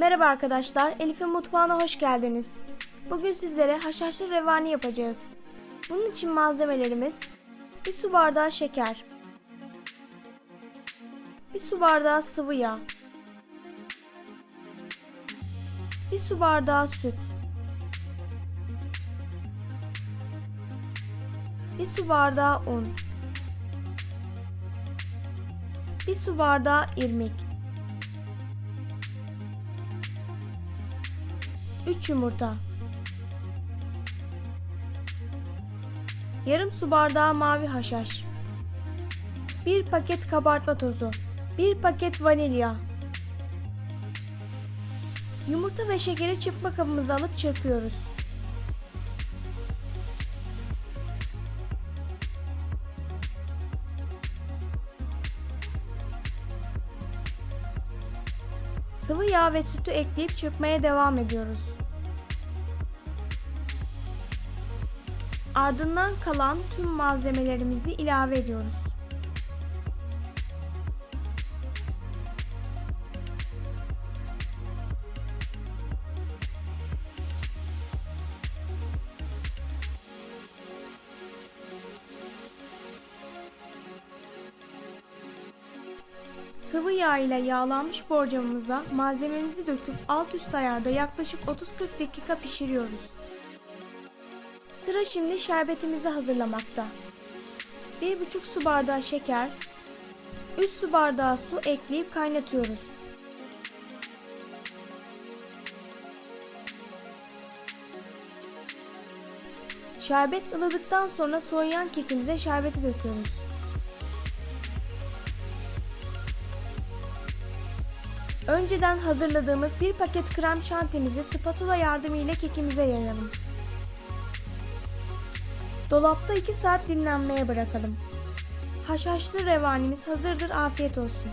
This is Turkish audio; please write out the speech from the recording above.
Merhaba arkadaşlar, Elif'in mutfağına hoş geldiniz. Bugün sizlere haşhaşlı revani yapacağız. Bunun için malzemelerimiz bir su bardağı şeker, bir su bardağı sıvı yağ, bir su bardağı süt, bir su bardağı un, bir su bardağı irmik, 3 yumurta. Yarım su bardağı mavi haşhaş. 1 paket kabartma tozu. 1 paket vanilya. Yumurta ve şekeri çırpma kabımıza alıp çırpıyoruz. Sıvı yağ ve sütü ekleyip çırpmaya devam ediyoruz. Ardından kalan tüm malzemelerimizi ilave ediyoruz. Sıvı yağ ile yağlanmış borcamımıza malzememizi döküp alt üst ayarda yaklaşık 30-40 dakika pişiriyoruz. Sıra şimdi şerbetimizi hazırlamakta. 1,5 su bardağı şeker, 3 su bardağı su ekleyip kaynatıyoruz. Şerbet ılıdıktan sonra soğuyan kekimize şerbeti döküyoruz. Önceden hazırladığımız bir paket krem şantimizi spatula yardımıyla kekimize yayalım. Dolapta 2 saat dinlenmeye bırakalım. Haşhaşlı revanimiz hazırdır afiyet olsun.